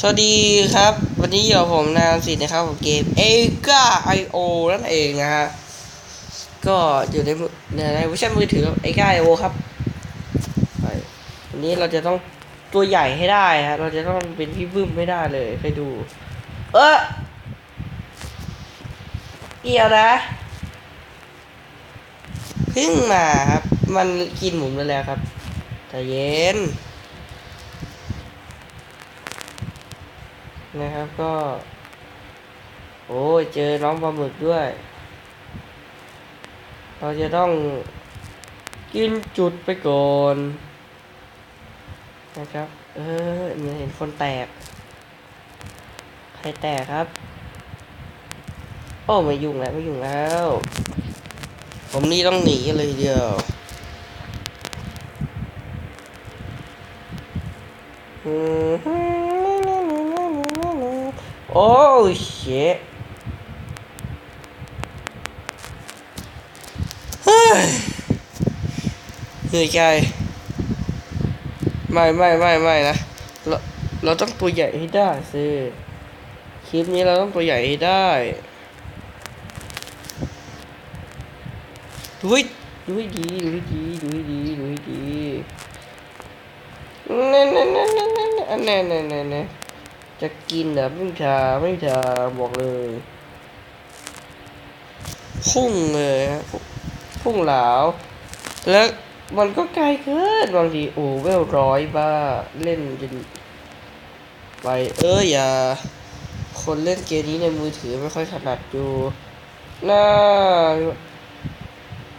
สวัสดีครับ วันนี้อยู่ผมนามสิทธิ์นะครับของเกม a g a IO นั่นเองนะฮะก็อยู่ในในเวอร์ชันมือถือ a g a IO ครับวันนี้เราจะต้องตัวใหญ่ให้ได้ฮะเราจะต้องเป็นพี่บึ้มไม่ได้เลยไปดู เออเอียวนะพึ่งมาครับ มันกินหมุนไปแล้วครับใจเย็น นะครับก็ โอ้ยเจอน้องปลาหมึกด้วย เราจะต้องกินจุดไปก่อนนะครับ เออมันเห็นคนแตก ใครแตกครับ โอ้ไม่ยุ่งแล้วไม่ยุ่งแล้ว ผมนี่ต้องหนีเลยเดียวอืม โอ้เชเยเหนื่อยใจไม่ไม่ไม่ไม่นะเราเราต้องตัวใหญ่ให้ได้สิคลิปนี้เราต้องตัวใหญ่ให้ได้ดูให้ดูให้ดีดูให้ดีดูให้ดีดูให้ดีนั่เน่เน่เน่เน่เน่เน่เน่ จะกินเหรอไม่ทาไม่ทาบอกเลยพุ่งเลยฮะพุ่งเหลาแล้วมันก็ไกลเกินบางทีโอ้เวลร้อยบ้าเล่นจนไปเอ้ยอย่า คนเล่นเกมนี้ในมือถือไม่ค่อยถนัดอยู่น่า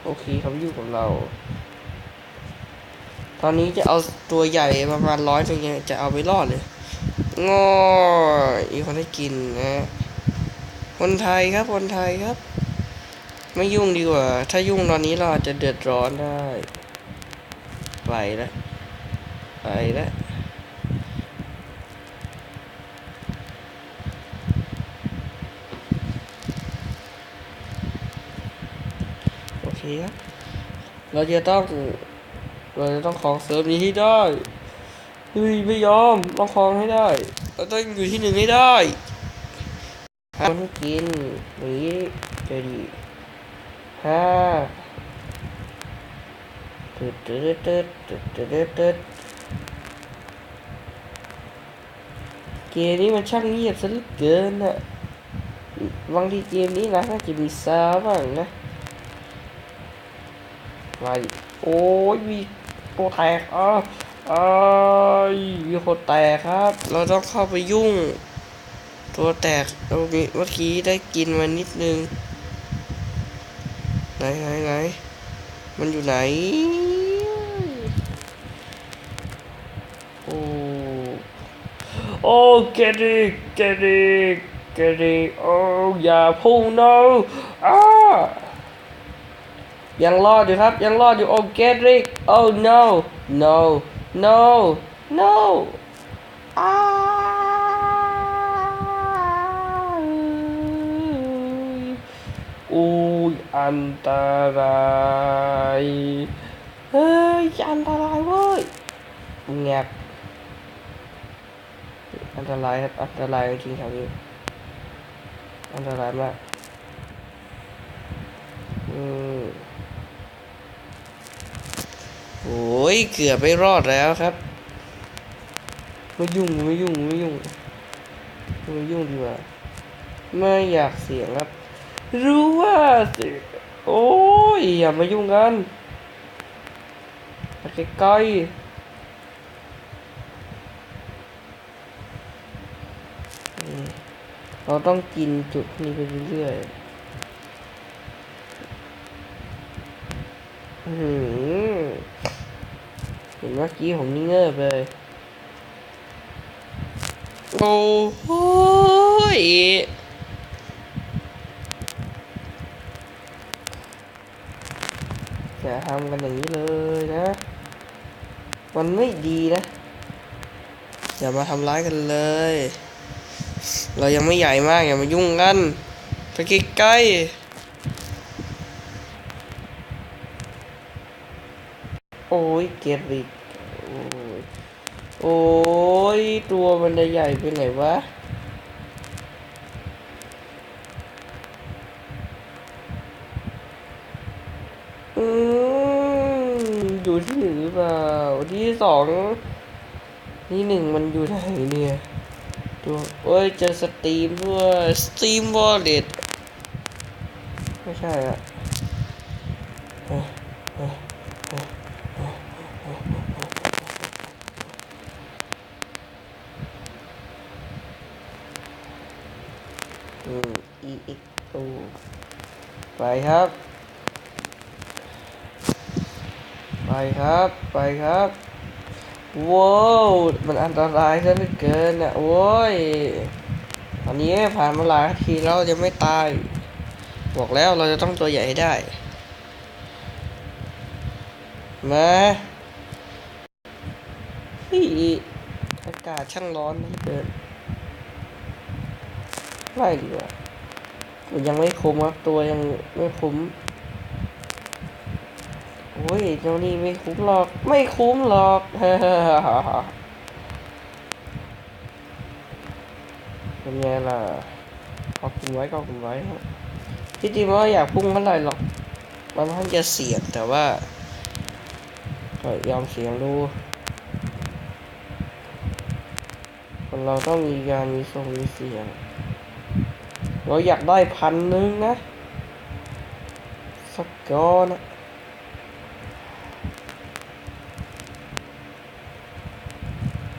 โอเคเขาอยู่กับเรา ตอนนี้จะเอาตัวใหญ่ประมาณร้อยตัวเนี้ยจะเอาไปรอดเลย งออีคนให้กินนะคนไทยครับคนไทยครับ ไม่ยุ่งดีกว่า ถ้ายุ่งตอนนี้เราอาจจะเดือดร้อนได้ ไปแล้วไปแล้วโอเคครับ เราจะต้อง เราจะต้องของเซิร์ฟนี้ให้ได้ เฮ้ยไม่ยอมต้องครองให้ได้เราต้องอยู่ที่หนึ่งให้ได้ห้ามันกินหนีจะดีห้าตึ๊ดตึ๊ดตึ๊ดตึ๊ดตึ๊ดตึ๊ดเกมนี้มันช่างเงียบซะเหลือเกินอะบางทีเกมนี้นะน่าจะมีซาวบ้างนะมาดิโอ้ยมีตัวแตกอะ เอ้ยมีคนแตกครับ เราต้องเข้าไปยุ่ง ตัวแตกเรามีเมื่อกี้ได้กินมานิดนึง ไหนไหนไหนมันอยู่ไหน โอ้โอ้เกดิเกดิเกดิโอ้อย่าพุ่ง no อ้ายังรอดอยู่ครับ ยังรอดอยู่โอ้เกดริกโอ้ no no No, no. Ai. Ui, anh ta rai. Ơi, anh ta lại ơi. Nhạc. Anh ta lại, anh ta lại chuyện thảo gì. Anh ta lại mà. Ừ. โอ้ยเกือบไม่รอดแล้วครับไม่ยุ่งไม่ยุ่งไม่ยุ่งไม่ยุ่งดีกว่าไม่อยากเสียงครับ รู้ว่าสียงโอ้ยอย่ามายุ่งกันใกล้ๆเราต้องกินจุดนี้ไปเรื่อยๆอื หือเห็นเมื่อกี้ผมนี่เงิบเลย โอ้โหยอย่าทำกันอย่างนี้เลยนะ มันไม่ดีนะ อย่ามาทำร้ายกันเลย เรายังไม่ใหญ่มากอย่ามายุ่งกันไปใกล้ๆ โอ้ย เกลียดอีกโอ้ยโอ้ยตัวมันใหญ่ไปไหนวะอืมอยู่ที่หนึ่งหรือเปล่าที่สองที่หนึ่งมันอยู่ไหนเนี่ยตัวโอ้ยเจอสตรีมด้วยสตรีมวอลเล็ตไม่ใช่อะเอ้ยเอ้ยเอ้ยเอ้ยเอ้ยเอ้ยอืม อีกตูไปครับ ไปครับ ไปครับว้าวมันอันตรายซะเหลือเกินอะโว้ยอันนี้ผ่านมาหลายทีแล้วยังไม่ตาย บอกแล้วเราจะต้องตัวใหญ่ได้ มาฮีอากาศช่างร้อนเหลือเกินไม่ดีกว่า ยังไม่คุ้มครับตัวยังไม่คุ้มโอ้ยเจ้านี่ไม่คุ้มหรอก ไม่คุ้มหรอกเป็นไงล่ะขอบคุณไว้ขอบคุณไว้ครับที่จริงว่าอยากพุ่งเท่าไหร่หรอก มันค่อนจะเสี่ยงแต่ว่าก็ยอมเสี่ยงดูคนเราต้องมีการมีทรงมีเสียง เราอยากได้พันหนึ่งนะ สักก้อนนะ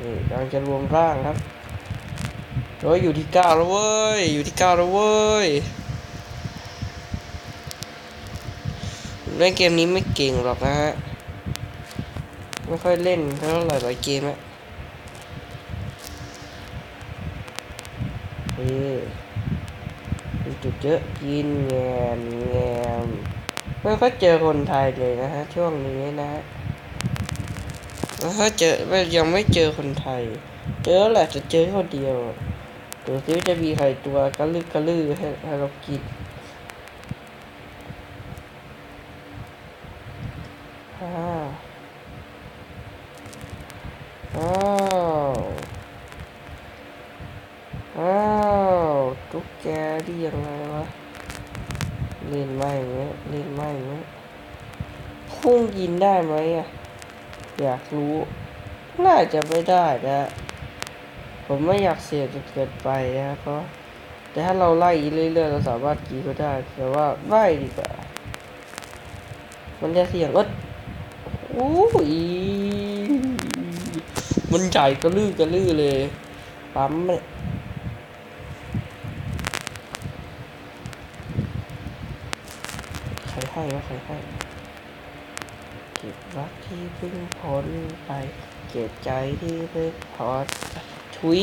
นี่กำลังจะรวมร่างครับโอ้ยอยู่ที่เก้าแล้วเว้ย อยู่ที่เก้าแล้วเว้ย เล่นเกมนี้ไม่เก่งหรอกนะฮะ ไม่ค่อยเล่นเท่าไหร่หลายเกมอะเฮ้ จุดเยอะกินแงมแงมไม่ค่อยเจอคนไทยเลยนะฮะช่วงนี้นะฮะแล้วถ้าเจอไม่ยังไม่เจอคนไทย เจอแหละจะเจอคนเดียวดูซิวจะมีใครตัวกระลึกกระลือให้ให้เรากินอ้าวอ้าวอ้าว ตุ๊กแกดียังไงวะเล่นไม่เงี้ยเล่นไม่เงี้ยพุ่งยินได้ไหมอะอยากรู้ น่าจะไม่ได้นะ ผมไม่อยากเสียจนเกินไปนะเพราะแต่ถ้าเราไล่เรื่อยๆเราสามารถกีก็ได้ แต่ว่าไม่ดีกว่า มันจะเสี่ยงเอดโอ้ยมันใหญ่กระลือกระลือเลยปั๊มเนี่ยใครให้วะใครให้เก็บรักที่เพิ่งพ้นไป เก็บใจที่เพิ่งพอดถุย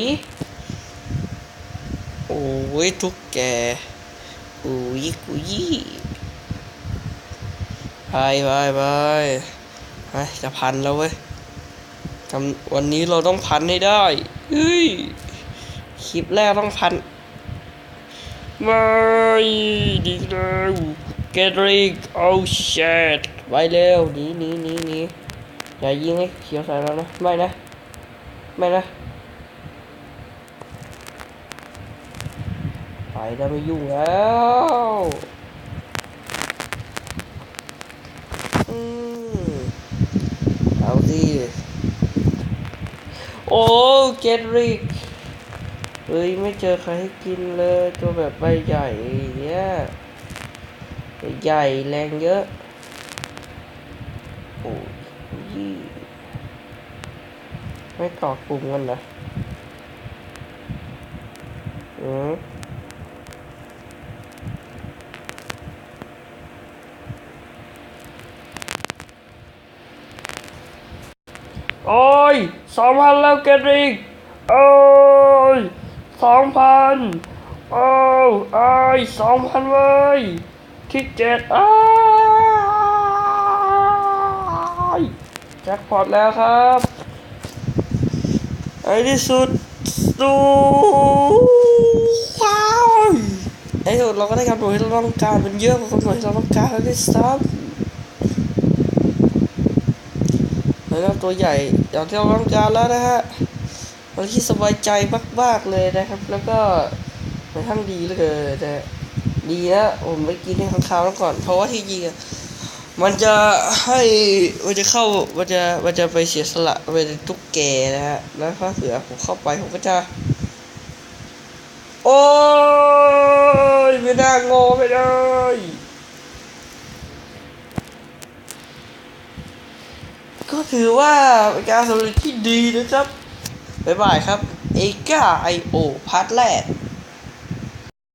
โอ้ยทุกแกอุยกุยไปไปไปไปจะพันแล้วเว้ยวันนี้เราต้องพันให้ได้เฮ้ยคลิปแรกต้องพันไม่ดีแล้ว เกตริกโอ้เชดไปเร็วหนีหนีหนีหนีอย่ายิงให้เขียวใส่เรานะ ไม่นะ ไม่นะ ไปจะไม่ยุ่งแล้วอืมเอาสิโอ้เกตริกเฮ้ย ไม่เจอใครให้กินเลย ตัวแบบใบใหญ่เนี่ย ใหญ่แรงเยอะ โอ้ยไม่กรอกปุ่มกันนะอืมโอ้ยสองพันแล้วเกดริกโอ้ยสองพันโอ้ยไอ้สองพันเว้ย ที่เจ็ดอ้ายแจ็คพอตแล้วครับไอ้ที่สุดสู้ว้าวไอ้ที่สุดเราก็ได้กำหนดที่เราต้องการมันเยอะกว่ากำหนดที่เราต้องการแล้วด้วยซ้ำแล้วก็ตัวใหญ่อย่างที่เราต้องการแล้วนะฮะมันที่สบายใจมากๆเลยนะครับ แล้วก็มันทั้งดีเลยนะ ฮะดีนะผมไปกินให้ข้างคาวแล้วก่อน เพราะว่าที่จริงมันจะให้มันจะเข้ามันจะมันจะไปเสียสละเป็นตุ๊กแกนะฮะแล้วถ้าเสือผมเข้าไปผมก็จะ โอ้ยไม่น่างอไม่ได้ก็ถือว่าเป็นการสำเร็จที่ดีนะครับ บ๊ายบายครับ เอก้าไอโอพาร์ทแรก